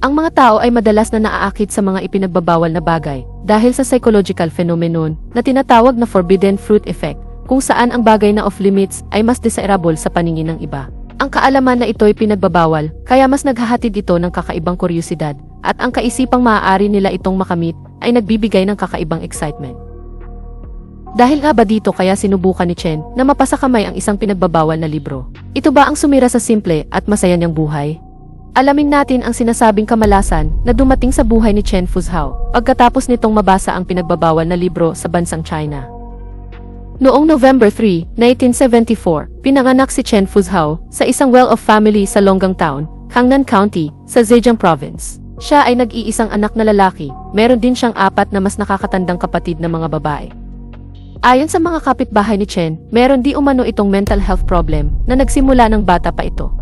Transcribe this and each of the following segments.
Ang mga tao ay madalas na naaakit sa mga ipinagbabawal na bagay dahil sa psychological phenomenon na tinatawag na forbidden fruit effect kung saan ang bagay na off-limits ay mas desirable sa paningin ng iba. Ang kaalaman na ito'y pinagbabawal kaya mas naghahatid ito ng kakaibang kuryosidad at ang kaisipang maaari nila itong makamit ay nagbibigay ng kakaibang excitement. Dahil nga ba dito kaya sinubukan ni Chen na mapasa kamay ang isang pinagbabawal na libro? Ito ba ang sumira sa simple at masaya niyang buhay? Alamin natin ang sinasabing kamalasan na dumating sa buhay ni Chen Fuzhao pagkatapos nitong mabasa ang pinagbabawal na libro sa bansang China. Noong November 3, 1974, pinanganak si Chen Fuzhao sa isang well-off family sa Longgang Town, Hangnan County, sa Zhejiang Province. Siya ay nag-iisang anak na lalaki, meron din siyang apat na mas nakakatandang kapatid na mga babae. Ayon sa mga kapitbahay ni Chen, meron di umano itong mental health problem na nagsimula ng bata pa ito.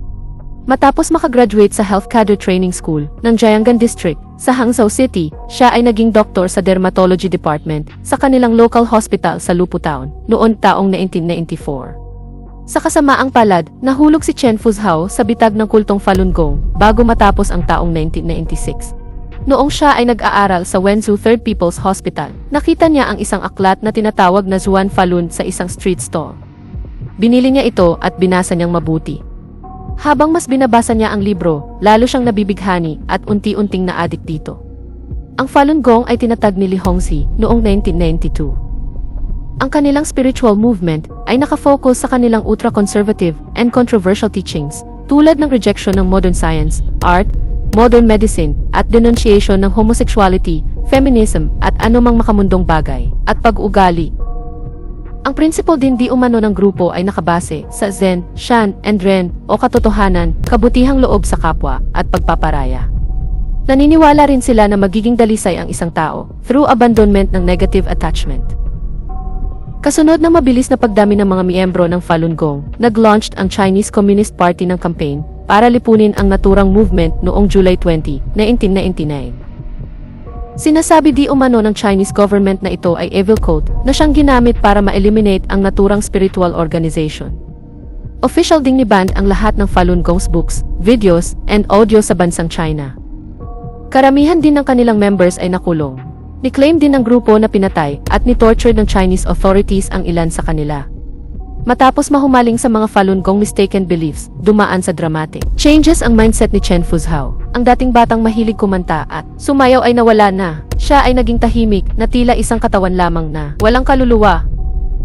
Matapos makagraduate sa Health Cadre Training School ng Jianggan District sa Hangzhou City, siya ay naging doktor sa Dermatology Department sa kanilang local hospital sa Lupu Town noon taong 1994. Sa kasamaang palad, nahulog si Chen Fuzhao sa bitag ng kultong Falun Gong bago matapos ang taong 1996. Noong siya ay nag-aaral sa Wenzhou Third People's Hospital, nakita niya ang isang aklat na tinatawag na Zuan Falun sa isang street stall. Binili niya ito at binasa niyang mabuti. Habang mas binabasa niya ang libro, lalo siyang nabibighani at unti-unting naadik dito. Ang Falun Gong ay tinatag ni Li Hongxi noong 1992. Ang kanilang spiritual movement ay nakafocus sa kanilang ultra-conservative and controversial teachings tulad ng rejection ng modern science, art, modern medicine, at denunciation ng homosexuality, feminism, at anumang makamundong bagay, at pag-ugali, ang prinsipal din di umano ng grupo ay nakabase sa Zen, Shan, and Ren o katotohanan, kabutihang loob sa kapwa, at pagpaparaya. Naniniwala rin sila na magiging dalisay ang isang tao through abandonment ng negative attachment. Kasunod ng mabilis na pagdami ng mga miyembro ng Falun Gong, nag-launched ang Chinese Communist Party ng campaign para lipunin ang naturang movement noong July 20, 1999. Sinasabi di umano ng Chinese government na ito ay evil code na siyang ginamit para ma-eliminate ang naturang spiritual organization. Official ding ni band ang lahat ng Falun Gong's books, videos, and audio sa bansang China. Karamihan din ng kanilang members ay nakulong. Ni-claim din ng grupo na pinatay at ni-torture ng Chinese authorities ang ilan sa kanila. Matapos mahumaling sa mga Falun Gong mistaken beliefs, dumaan sa dramatic changes ang mindset ni Chen Fuzhao. Ang dating batang mahilig kumanta at sumayaw ay nawala na. Siya ay naging tahimik na tila isang katawan lamang na walang kaluluwa.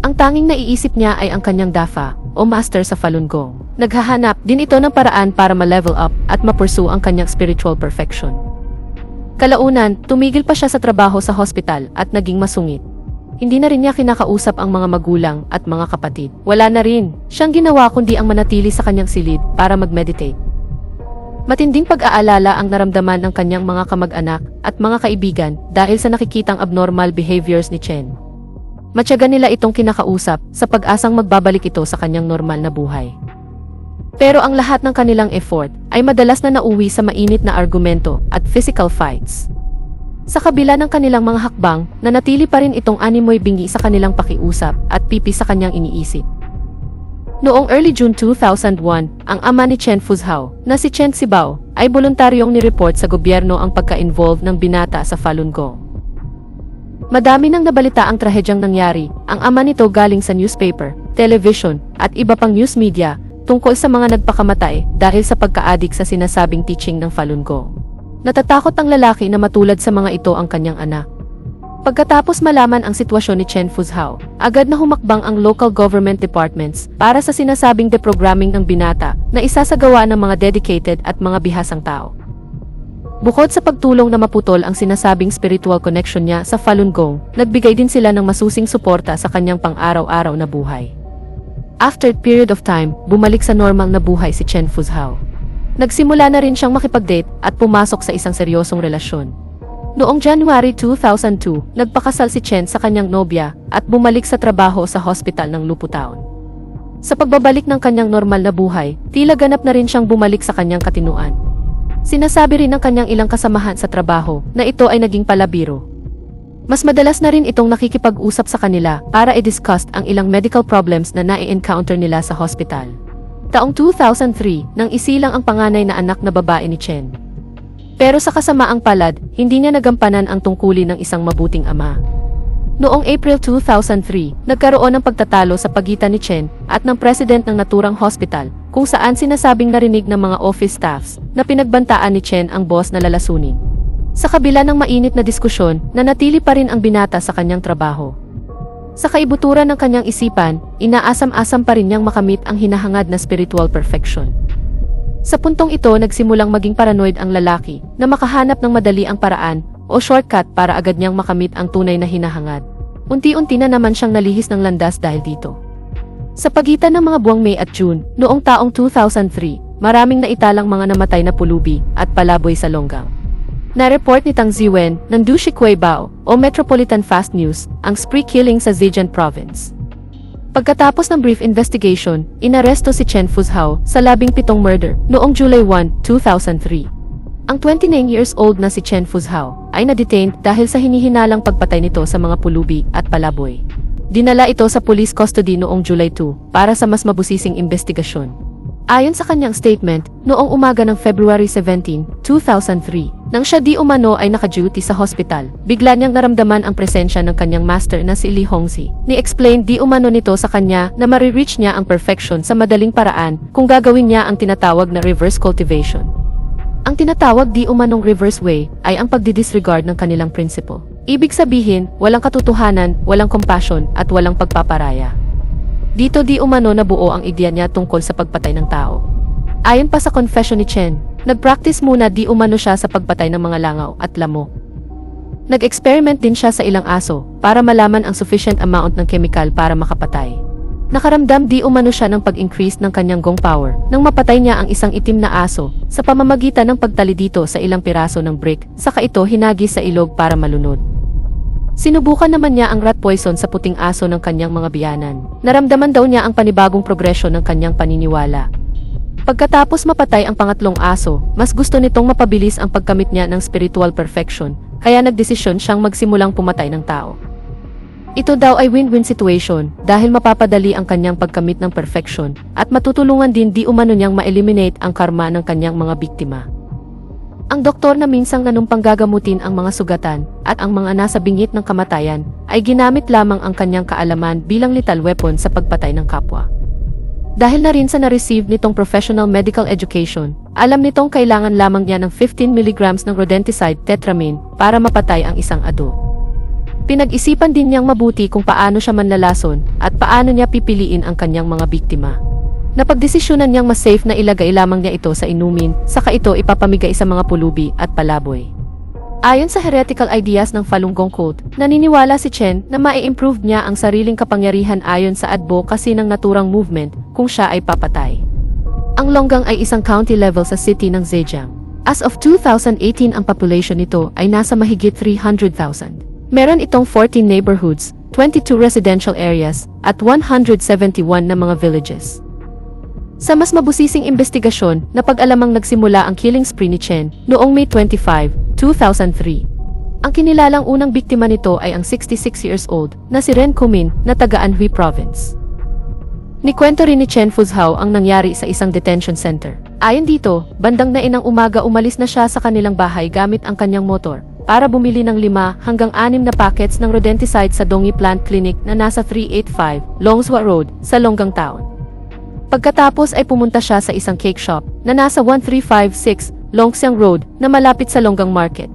Ang tanging naiisip niya ay ang kanyang dafa o master sa Falun Gong. Naghahanap din ito ng paraan para ma-level up at ma-pursue ang kanyang spiritual perfection. Kalaunan, tumigil pa siya sa trabaho sa hospital at naging masungit. Hindi na rin niya kinakausap ang mga magulang at mga kapatid. Wala na rin. Siyang ginawa kundi ang manatili sa kanyang silid para mag-meditate. Matinding pag-aalala ang naramdaman ng kanyang mga kamag-anak at mga kaibigan dahil sa nakikitang abnormal behaviors ni Chen. Matyaga nila itong kinakausap sa pag-asang magbabalik ito sa kanyang normal na buhay. Pero ang lahat ng kanilang effort ay madalas na nauwi sa mainit na argumento at physical fights. Sa kabila ng kanilang mga hakbang, nanatili pa rin itong animoy bingi sa kanilang pakiusap at pipi sa kanyang iniisip. Noong early June 2001, ang ama ni Chen Fuzhao, na si Chen Sibao, ay voluntaryong ni-report sa gobyerno ang pagka-involve ng binata sa Falun Gong. Madami nang nabalita ang trahedyang nangyari, ang ama nito galing sa newspaper, television, at iba pang news media tungkol sa mga nagpakamatay dahil sa pagka-addict sa sinasabing teaching ng Falun Gong. Natatakot ang lalaki na matulad sa mga ito ang kanyang anak. Pagkatapos malaman ang sitwasyon ni Chen Fuzhao, agad na humakbang ang local government departments para sa sinasabing deprogramming ng binata na isasagawa ng mga dedicated at mga bihasang tao. Bukod sa pagtulong na maputol ang sinasabing spiritual connection niya sa Falun Gong, nagbigay din sila ng masusing suporta sa kanyang pang-araw-araw na buhay. After period of time, bumalik sa normal na buhay si Chen Fuzhao. Nagsimula na rin siyang makipag-date at pumasok sa isang seryosong relasyon. Noong January 2002, nagpakasal si Chen sa kanyang nobya at bumalik sa trabaho sa hospital ng Lupu Town. Sa pagbabalik ng kanyang normal na buhay, tila ganap na rin siyang bumalik sa kanyang katinuan. Sinasabi rin ng kanyang ilang kasamahan sa trabaho na ito ay naging palabiro. Mas madalas na rin itong nakikipag-usap sa kanila para i-discuss ang ilang medical problems na nai-encounter nila sa hospital. Taong 2003 nang isilang ang panganay na anak na babae ni Chen. Pero sa kasamaang palad, hindi niya nagampanan ang tungkulin ng isang mabuting ama. Noong April 2003, nagkaroon ng pagtatalo sa pagitan ni Chen at ng president ng naturang hospital, kung saan sinasabing narinig ng mga office staffs na pinagbantaan ni Chen ang boss na lalasunin. Sa kabila ng mainit na diskusyon, nanatili pa rin ang binata sa kanyang trabaho. Sa kaibuturan ng kanyang isipan, inaasam-asam pa rin niyang makamit ang hinahangad na spiritual perfection. Sa puntong ito nagsimulang maging paranoid ang lalaki na makahanap ng madali ang paraan o shortcut para agad niyang makamit ang tunay na hinahangad. Unti-unti na naman siyang nalihis ng landas dahil dito. Sa pagitan ng mga buwang May at June, noong taong 2003, maraming naitalang mga namatay na pulubi at palaboy sa longgang. Na-report ni Tang Ziwen ng Dushi Bao o Metropolitan Fast News ang spree killing sa Zhejiang Province. Pagkatapos ng brief investigation, inaresto si Chen Fuzhao sa labing pitong murder noong July 1, 2003. Ang 29 years old na si Chen Fuzhao ay na-detained dahil sa hinihinalang pagpatay nito sa mga pulubi at palaboy. Dinala ito sa police custody noong July 2 para sa mas mabusising investigasyon. Ayon sa kanyang statement, noong umaga ng February 17, 2003, nang siya di umano ay naka-duty sa hospital, bigla niyang naramdaman ang presensya ng kanyang master na si Li Hongzi. Ni-explain di umano nito sa kanya na marireach niya ang perfection sa madaling paraan kung gagawin niya ang tinatawag na reverse cultivation. Ang tinatawag di umanong reverse way ay ang pagdidisregard ng kanilang principle. Ibig sabihin, walang katotohanan, walang compassion, at walang pagpaparaya. Dito di umano nabuo ang ideya niya tungkol sa pagpatay ng tao. Ayon pa sa confession ni Chen, nag-practice muna di umano siya sa pagpatay ng mga langaw at lamok. Nag-experiment din siya sa ilang aso para malaman ang sufficient amount ng chemical para makapatay. Nakaramdam di umano siya ng pag-increase ng kanyang gong power nang mapatay niya ang isang itim na aso sa pamamagitan ng pagtali dito sa ilang piraso ng brick saka ito hinagi sa ilog para malunod. Sinubukan naman niya ang rat poison sa puting aso ng kanyang mga biyanan. Naramdaman daw niya ang panibagong progresyon ng kanyang paniniwala. Pagkatapos mapatay ang pangatlong aso, mas gusto nitong mapabilis ang pagkamit niya ng spiritual perfection, kaya nagdesisyon siyang magsimulang pumatay ng tao. Ito daw ay win-win situation dahil mapapadali ang kanyang pagkamit ng perfection at matutulungan din di umano niyang ma-eliminate ang karma ng kanyang mga biktima. Ang doktor na minsang nanumpang gagamutin ang mga sugatan at ang mga nasa bingit ng kamatayan ay ginamit lamang ang kanyang kaalaman bilang lethal weapon sa pagpatay ng kapwa. Dahil na rin sa na-receive nitong professional medical education, alam nitong kailangan lamang niya ng 15 mg ng rodenticide tetramine para mapatay ang isang ado. Pinag-isipan din niyang mabuti kung paano siya manlalason at paano niya pipiliin ang kanyang mga biktima. Napagdesisyonan niyang mas safe na ilagay lamang niya ito sa inumin, saka ito ipapamigay sa mga pulubi at palaboy. Ayon sa heretical ideas ng Falun Gong cult, naniniwala si Chen na mai-improve niya ang sariling kapangyarihan ayon sa advocacy ng naturang movement kung siya ay papatay. Ang Longgang ay isang county level sa city ng Zhejiang. As of 2018 ang population nito ay nasa mahigit 300,000. Meron itong 14 neighborhoods, 22 residential areas, at 171 na mga villages. Sa mas mabusising investigasyon, napag-alamang nagsimula ang killing spree ni Chen noong May 25, 2003. Ang kinilalang unang biktima nito ay ang 66 years old na si Ren Kumin na taga Anhui Province. Nikwento rin ni Chen Fuzhao ang nangyari sa isang detention center. Ayon dito, bandang na inang umaga umalis na siya sa kanilang bahay gamit ang kanyang motor para bumili ng lima hanggang anim na packets ng rodenticide sa Dongi Plant Clinic na nasa 385 Longswa Road sa Longgang Town. Pagkatapos ay pumunta siya sa isang cake shop na nasa 1356 Longxiang Road na malapit sa Longgang Market.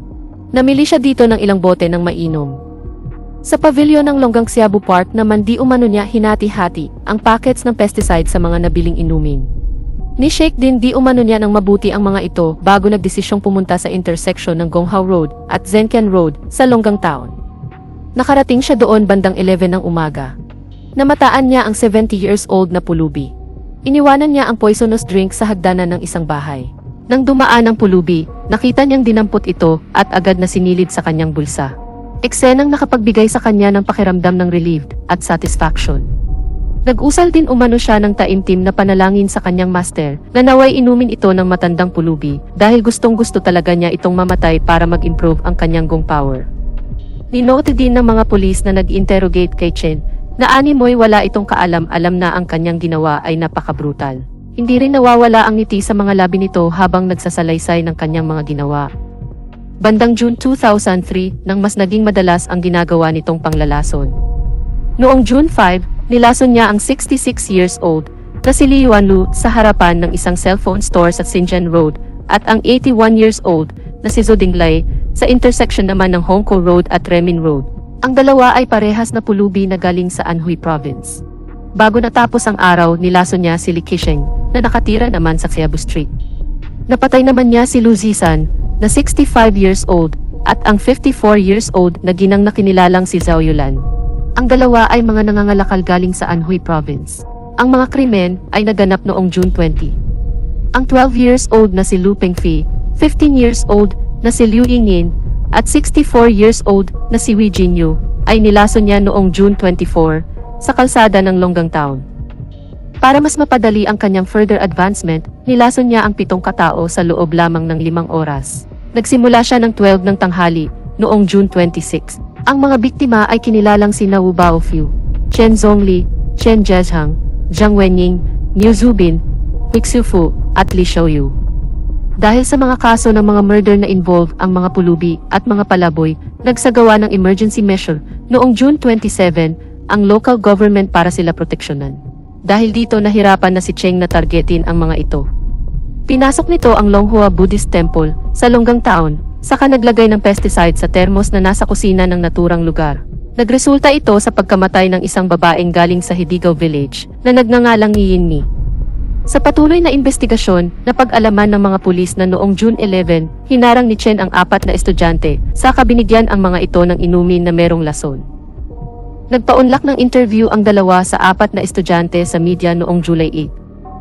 Namili siya dito ng ilang bote ng mainom. Sa pavilion ng Longgang Xiabu Park naman di umano niya hinati-hati ang packets ng pesticide sa mga nabiling inumin. Ni-shake din di umano niya ng mabuti ang mga ito bago nagdesisyong pumunta sa intersection ng Gonghao Road at Zenkian Road sa Longgang Town. Nakarating siya doon bandang 11 ng umaga. Namataan niya ang 70 years old na pulubi. Iniwanan niya ang poisonous drink sa hagdanan ng isang bahay. Nang dumaan ang pulubi, nakita niyang dinampot ito at agad na sinilid sa kanyang bulsa. Eksenang nakapagbigay sa kanya ng pakiramdam ng relieved at satisfaction. Nag-usal din umano siya ng taimtim na panalangin sa kanyang master na naway inumin ito ng matandang pulubi dahil gustong gusto talaga niya itong mamatay para mag-improve ang kanyang gong power. Ninote din ng mga pulis na nag-interrogate kay Chen na animoy wala itong kaalam-alam na ang kanyang ginawa ay napakabrutal. Hindi rin nawawala ang ngiti sa mga labi nito habang nagsasalaysay ng kanyang mga ginawa. bandang June 2003 nang mas naging madalas ang ginagawa nitong panglalason. Noong June 5, nilason niya ang 66 years old na si Li Yuanlu sa harapan ng isang cellphone store sa Xinjiang Road at ang 81 years old na si Zhou Dinglai sa intersection naman ng Hongkou Road at Remin Road. Ang dalawa ay parehas na pulubi na galing sa Anhui Province. Bago natapos ang araw, nilason niya si Li Qisheng na nakatira naman sa Xiabu Street. Napatay naman niya si Lu Zizan na 65 years old at ang 54 years old na ginang nakinilalang si Zhao Yulan. Ang dalawa ay mga nangangalakal galing sa Anhui Province. Ang mga krimen ay naganap noong June 20. Ang 12 years old na si Lu Pengfi, 15 years old na si Liu Yingyin, at 64 years old na si Wei Jinyu ay nilason niya noong June 24 sa kalsada ng Longgang Town. Para mas mapadali ang kanyang further advancement, nilason niya ang pitong katao sa loob lamang ng limang oras. Nagsimula siya ng 12 ng tanghali, noong June 26. Ang mga biktima ay kinilalang si Wu Baofiu, Chen Zhongli, Chen Zhezhang, Zhang Wenying, Niu Zubin, Xiufu, at Li Xiaoyu. Dahil sa mga kaso ng mga murder na involve ang mga pulubi at mga palaboy, nagsagawa ng emergency measure noong June 27 ang local government para sila proteksyonan. Dahil dito nahirapan na si Cheng na targetin ang mga ito. Pinasok nito ang Longhua Buddhist Temple sa Longgang Taon, saka naglagay ng pesticide sa termos na nasa kusina ng naturang lugar. Nagresulta ito sa pagkamatay ng isang babaeng galing sa Hidigao Village na nagngangalang Yinmi. Sa patuloy na investigasyon, napag-alaman ng mga pulis na noong June 11, hinarang ni Chen ang apat na estudyante, saka binigyan ang mga ito ng inumin na merong lason. Nagpaunlak ng interview ang dalawa sa apat na estudyante sa media noong July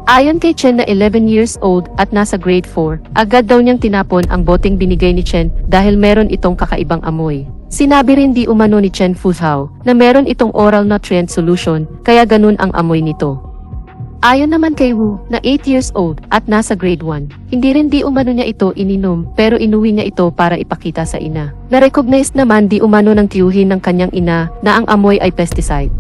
8. Ayon kay Chen na 11 years old at nasa grade 4, agad daw niyang tinapon ang boteng binigay ni Chen dahil meron itong kakaibang amoy. Sinabi rin di umano ni Chen Fuzhao na meron itong oral nutrient solution kaya ganun ang amoy nito. Ayon naman kay Wu, na 8 years old at nasa grade 1, hindi rin di umano niya ito ininom pero inuwi niya ito para ipakita sa ina. Na-recognize naman di umano ng tiyuhin ng kanyang ina na ang amoy ay pesticide.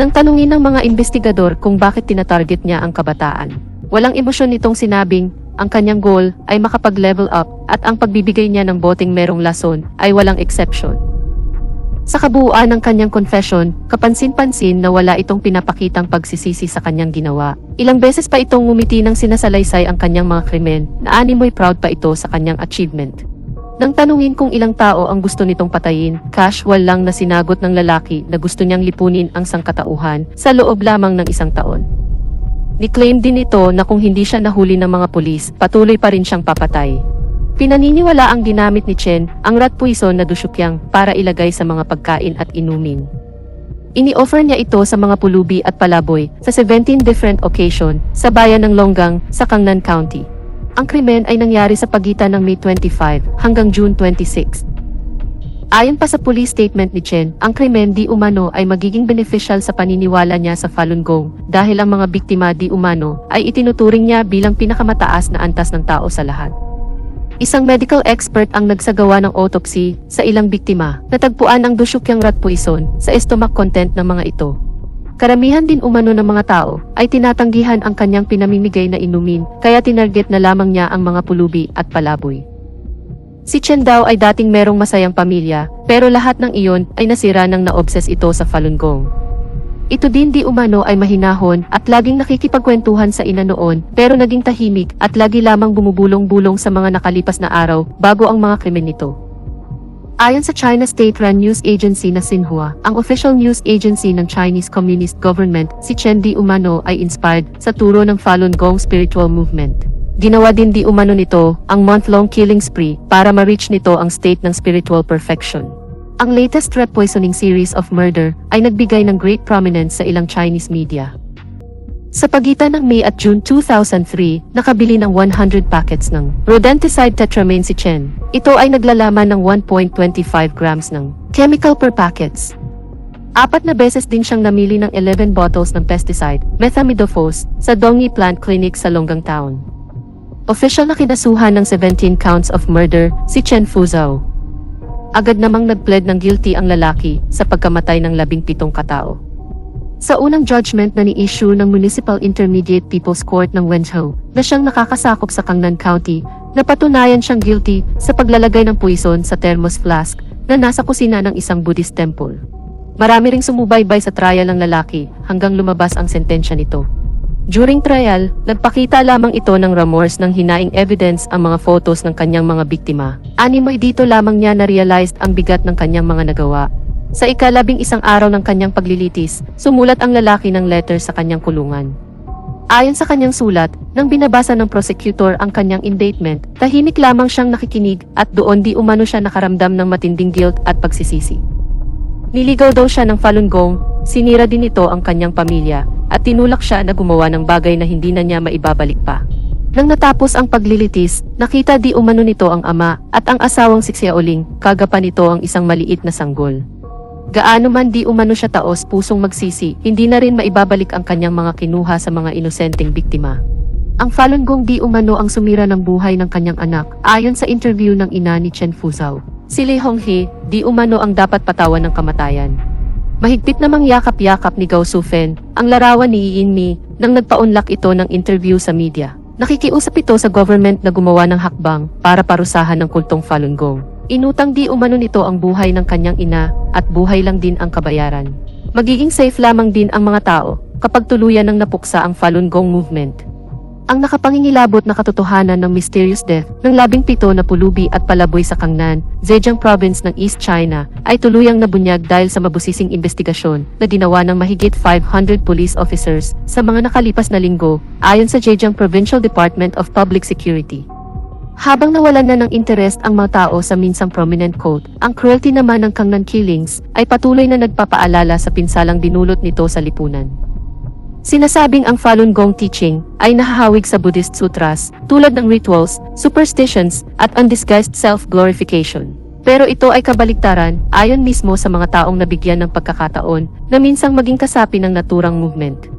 Nang tanungin ng mga investigador kung bakit tinatarget niya ang kabataan, walang emosyon nitong sinabing ang kanyang goal ay makapag-level up at ang pagbibigay niya ng boteng merong lason ay walang exception. Sa kabuuan ng kanyang confession, kapansin-pansin na wala itong pinapakitang pagsisisi sa kanyang ginawa. Ilang beses pa itong ngumiti ng sinasalaysay ang kanyang mga krimen, na animoy proud pa ito sa kanyang achievement. Nang tanungin kung ilang tao ang gusto nitong patayin, casual lang na sinagot ng lalaki na gusto niyang lipunin ang sangkatauhan sa loob lamang ng isang taon. Ni-claim din ito na kung hindi siya nahuli ng mga pulis, patuloy pa rin siyang papatay. Pinaniniwala ang ginamit ni Chen ang rat poison na dusyukyang para ilagay sa mga pagkain at inumin. Ini-offer niya ito sa mga pulubi at palaboy sa 17 different occasion sa bayan ng Longgang sa Kangnan County. Ang krimen ay nangyari sa pagitan ng May 25 hanggang June 26. Ayon pa sa police statement ni Chen, ang krimen di umano ay magiging beneficial sa paniniwala niya sa Falun Gong dahil ang mga biktima di umano ay itinuturing niya bilang pinakamataas na antas ng tao sa lahat. Isang medical expert ang nagsagawa ng autopsy sa ilang biktima. Natagpuan ang dusyukyang rat poison sa stomach content ng mga ito. Karamihan din umano ng mga tao ay tinatanggihan ang kanyang pinamimigay na inumin kaya tinarget na lamang niya ang mga pulubi at palaboy. Si Chen daw ay dating merong masayang pamilya pero lahat ng iyon ay nasira nang na-obsess ito sa Falun Gong. Ito din di umano ay mahinahon at laging nakikipagkwentuhan sa ina noon pero naging tahimik at lagi lamang bumubulong-bulong sa mga nakalipas na araw bago ang mga krimen nito. Ayon sa China State-run news agency na Xinhua, ang official news agency ng Chinese Communist Government, si Chen Di Umano ay inspired sa turo ng Falun Gong spiritual movement. Ginawa din di umano nito ang month-long killing spree para ma-reach nito ang state ng spiritual perfection. Ang latest rat poisoning series of murder ay nagbigay ng great prominence sa ilang Chinese media. Sa pagitan ng May at June 2003, nakabili ng 100 packets ng rodenticide tetramine si Chen. Ito ay naglalaman ng 1.25 grams ng chemical per packets. Apat na beses din siyang namili ng 11 bottles ng pesticide, methamidofos, sa Dongi Plant Clinic sa Longgang Town. Official na kinasuhan ng 17 counts of murder si Chen Fuzhou. Agad namang nagpled ng guilty ang lalaki sa pagkamatay ng labing pitong katao. Sa unang judgment na ni-issue ng Municipal Intermediate People's Court ng Wenzhou, na siyang nakakasakop sa Kangnan County, napatunayan siyang guilty sa paglalagay ng puison sa thermos flask na nasa kusina ng isang Buddhist temple. Marami ring sumubaybay sa trial ng lalaki hanggang lumabas ang sentensya nito. During trial, nagpakita lamang ito ng remorse ng hinaing evidence ang mga photos ng kanyang mga biktima. Animoy dito lamang niya na-realized ang bigat ng kanyang mga nagawa. Sa ikalabing isang araw ng kanyang paglilitis, sumulat ang lalaki ng letter sa kanyang kulungan. Ayon sa kanyang sulat, nang binabasa ng prosecutor ang kanyang indictment, tahimik lamang siyang nakikinig at doon di umano siya nakaramdam ng matinding guilt at pagsisisi. Niligaw daw siya ng Falun Gong, sinira din ito ang kanyang pamilya, at tinulak siya na gumawa ng bagay na hindi na niya maibabalik pa. Nang natapos ang paglilitis, nakita di umano nito ang ama at ang asawang si Xiaoling, kagapan nito ang isang maliit na sanggol. Gaano man di umano siya taos pusong magsisi, hindi na rin maibabalik ang kanyang mga kinuha sa mga inosenteng biktima. Ang Falun Gong di umano ang sumira ng buhay ng kanyang anak, ayon sa interview ng ina ni Chen Fuzhou. Si Li Honghe, di umano ang dapat patawan ng kamatayan. Mahigpit namang yakap-yakap ni Gao Sufen, ang larawan ni Yin Mi, nang nagpaunlak ito ng interview sa media. Nakikiusap ito sa government na gumawa ng hakbang para parusahan ng kultong Falun Gong. Inutang di umano nito ang buhay ng kanyang ina at buhay lang din ang kabayaran. Magiging safe lamang din ang mga tao kapag tuluyan ng napuksa ang Falun Gong movement. Ang nakapangingilabot na katotohanan ng mysterious death ng labing pito na pulubi at palaboy sa Kangnan, Zhejiang Province ng East China ay tuluyang nabunyag dahil sa mabusising investigasyon na ginawa ng mahigit 500 police officers sa mga nakalipas na linggo ayon sa Zhejiang Provincial Department of Public Security. Habang nawalan na ng interest ang mga tao sa minsang prominent code, ang cruelty naman ng Kangnan killings ay patuloy na nagpapaalala sa pinsalang dinulot nito sa lipunan. Sinasabing ang Falun Gong teaching ay nahahawig sa Buddhist sutras tulad ng rituals, superstitions, at undisguised self-glorification. Pero ito ay kabaligtaran ayon mismo sa mga taong nabigyan ng pagkakataon na minsang maging kasapi ng naturang movement.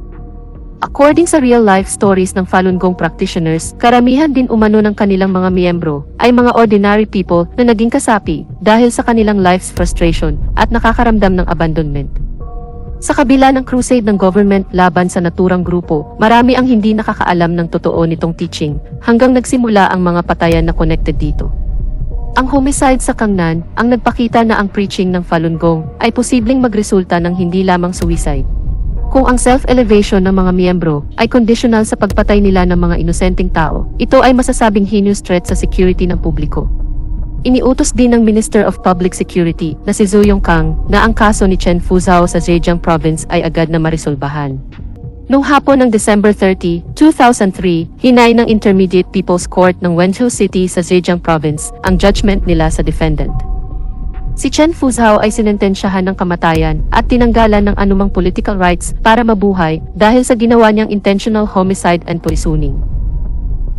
According sa real-life stories ng Falun Gong practitioners, karamihan din umano ng kanilang mga miyembro ay mga ordinary people na naging kasapi dahil sa kanilang life's frustration at nakakaramdam ng abandonment. Sa kabila ng crusade ng government laban sa naturang grupo, marami ang hindi nakakaalam ng totoo nitong teaching, hanggang nagsimula ang mga patayan na connected dito. Ang homicide sa Kangnan, ang nagpakita na ang preaching ng Falun Gong ay posibleng magresulta ng hindi lamang suicide. Kung ang self-elevation ng mga miyembro ay conditional sa pagpatay nila ng mga inosenteng tao, ito ay masasabing heinous threat sa security ng publiko. Iniutos din ng Minister of Public Security na si Zhu Yongkang na ang kaso ni Chen Fuzhou sa Zhejiang Province ay agad na marisolbahan. Noong hapon ng December 30, 2003, hinay ng Intermediate People's Court ng Wenzhou City sa Zhejiang Province ang judgment nila sa defendant. Si Chen Fuzhou ay sinentensyahan ng kamatayan at tinanggalan ng anumang political rights para mabuhay dahil sa ginawa niyang intentional homicide and poisoning.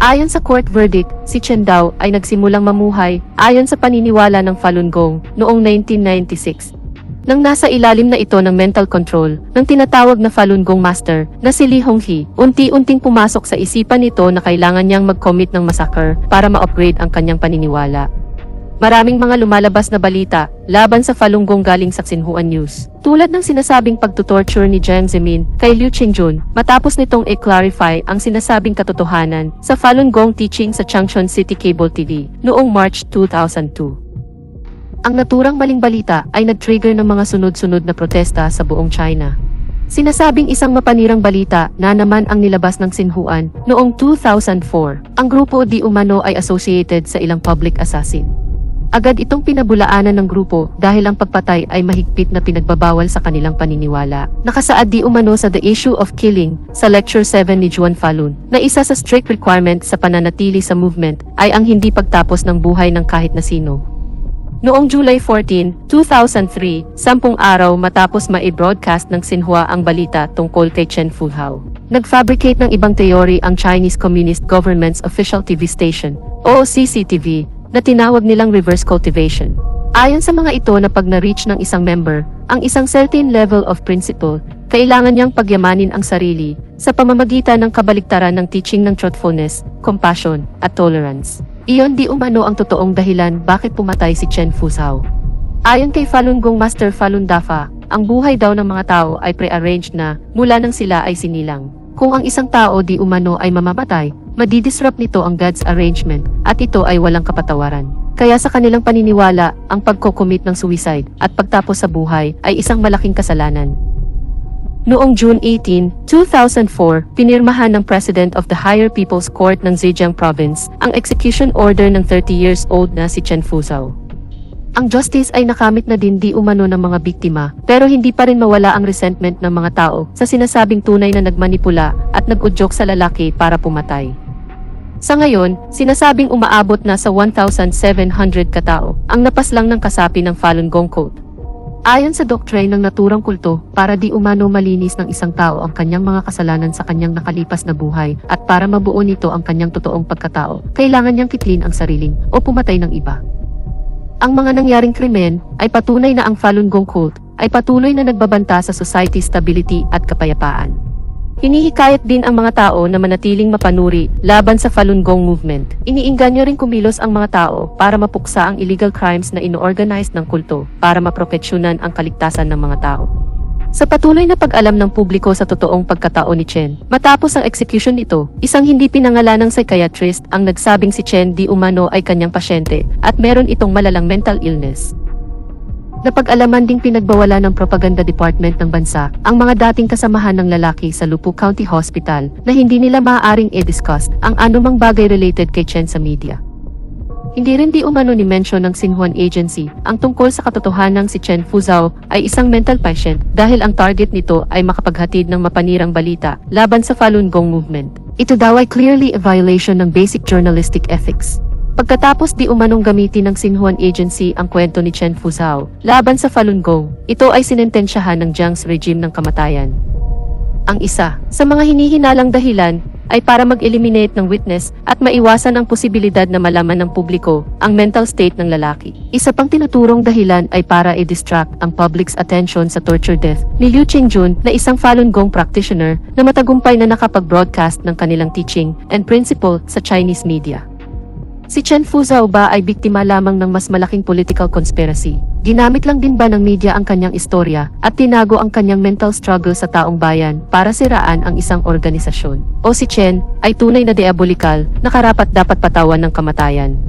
Ayon sa court verdict, si Chen Dao ay nagsimulang mamuhay ayon sa paniniwala ng Falun Gong noong 1996. Nang nasa ilalim na ito ng mental control ng tinatawag na Falun Gong Master na si Li Honghe, unti-unting pumasok sa isipan nito na kailangan niyang mag-commit ng massacre para ma-upgrade ang kanyang paniniwala. Maraming mga lumalabas na balita laban sa Falun Gong galing sa Xinhua News. Tulad ng sinasabing pagtutorture ni Jiang Zemin kay Liu Qingjun matapos nitong i-clarify ang sinasabing katotohanan sa Falun Gong teaching sa Changchun City Cable TV noong March 2002. Ang naturang maling balita ay nag-trigger ng mga sunod-sunod na protesta sa buong China. Sinasabing isang mapanirang balita na naman ang nilabas ng Sinhuan noong 2004. Ang grupo di umano ay associated sa ilang public assassin. Agad itong pinabulaanan ng grupo dahil ang pagpatay ay mahigpit na pinagbabawal sa kanilang paniniwala. Nakasaad di umano sa The Issue of Killing sa Lecture 7 ni Juan Falun na isa sa strict requirement sa pananatili sa movement ay ang hindi pagtapos ng buhay ng kahit na sino. Noong July 14, 2003, sampung araw matapos ma-broadcast ng Xinhua ang balita tungkol kay Chen Fuhao. Nag-fabricate ng ibang teori ang Chinese Communist Government's official TV station, o CCTV, na tinawag nilang reverse cultivation. Ayon sa mga ito na pag na-reach ng isang member, ang isang certain level of principle, kailangan niyang pagyamanin ang sarili sa pamamagitan ng kabaliktaran ng teaching ng truthfulness, compassion, at tolerance. Iyon di umano ang totoong dahilan bakit pumatay si Chen Fuzhou. Ayon kay Falun Gong Master Falun Dafa, ang buhay daw ng mga tao ay pre-arranged na mula nang sila ay sinilang. Kung ang isang tao di umano ay mamamatay, madidisrupt nito ang God's arrangement at ito ay walang kapatawaran. Kaya sa kanilang paniniwala, ang pagkocommit ng suicide at pagtapos sa buhay ay isang malaking kasalanan. Noong June 18, 2004, pinirmahan ng President of the Higher People's Court ng Zhejiang Province ang execution order ng 30 years old na si Chen Fuzhou. Ang justice ay nakamit na din di umano ng mga biktima, pero hindi pa rin mawala ang resentment ng mga tao sa sinasabing tunay na nagmanipula at nag-udyok sa lalaki para pumatay. Sa ngayon, sinasabing umaabot na sa 1,700 katao ang napaslang ng kasapi ng Falun Gong Code. Ayon sa doctrine ng naturang kulto, para di umano malinis ng isang tao ang kanyang mga kasalanan sa kanyang nakalipas na buhay at para mabuo nito ang kanyang totoong pagkatao, kailangan niyang kitlin ang sariling o pumatay ng iba. Ang mga nangyaring krimen ay patunay na ang Falun Gong cult ay patuloy na nagbabanta sa society stability at kapayapaan. Hinihikayat din ang mga tao na manatiling mapanuri laban sa Falun Gong movement. Iniinganyo rin kumilos ang mga tao para mapuksa ang illegal crimes na ino-organize ng kulto para mapropeksyonan ang kaligtasan ng mga tao. Sa patuloy na pag-alam ng publiko sa totoong pagkatao ni Chen, matapos ang execution nito, isang hindi pinangalanang psychiatrist ang nagsabing si Chen di umano ay kanyang pasyente at meron itong malalang mental illness. Napag-alaman ding pinagbawala ng propaganda department ng bansa ang mga dating kasamahan ng lalaki sa Lupu County Hospital na hindi nila maaaring i-discuss ang anumang bagay related kay Chen sa media. Hindi rin di umano ni mention ng Xinhuan Agency ang tungkol sa katotohanan si Chen Fuzhou ay isang mental patient dahil ang target nito ay makapaghatid ng mapanirang balita laban sa Falun Gong movement. Ito daw ay clearly a violation ng basic journalistic ethics. Pagkatapos di umanong gamitin ng Xinhuan Agency ang kwento ni Chen Fuzhou laban sa Falun Gong, ito ay sinentensyahan ng Jiang's regime ng kamatayan. Ang isa sa mga hinihinalang dahilan ay para mag-eliminate ng witness at maiwasan ang posibilidad na malaman ng publiko ang mental state ng lalaki. Isa pang tinuturong dahilan ay para i-distract ang public's attention sa torture death ni Liu Qingjun na isang Falun Gong practitioner na matagumpay na nakapag-broadcast ng kanilang teaching and principle sa Chinese media. Si Chen Fuzhou ba ay biktima lamang ng mas malaking political conspiracy? Ginamit lang din ba ng media ang kanyang istorya at tinago ang kanyang mental struggle sa taong bayan para siraan ang isang organisasyon? O si Chen ay tunay na diabolikal na karapat dapat patawan ng kamatayan?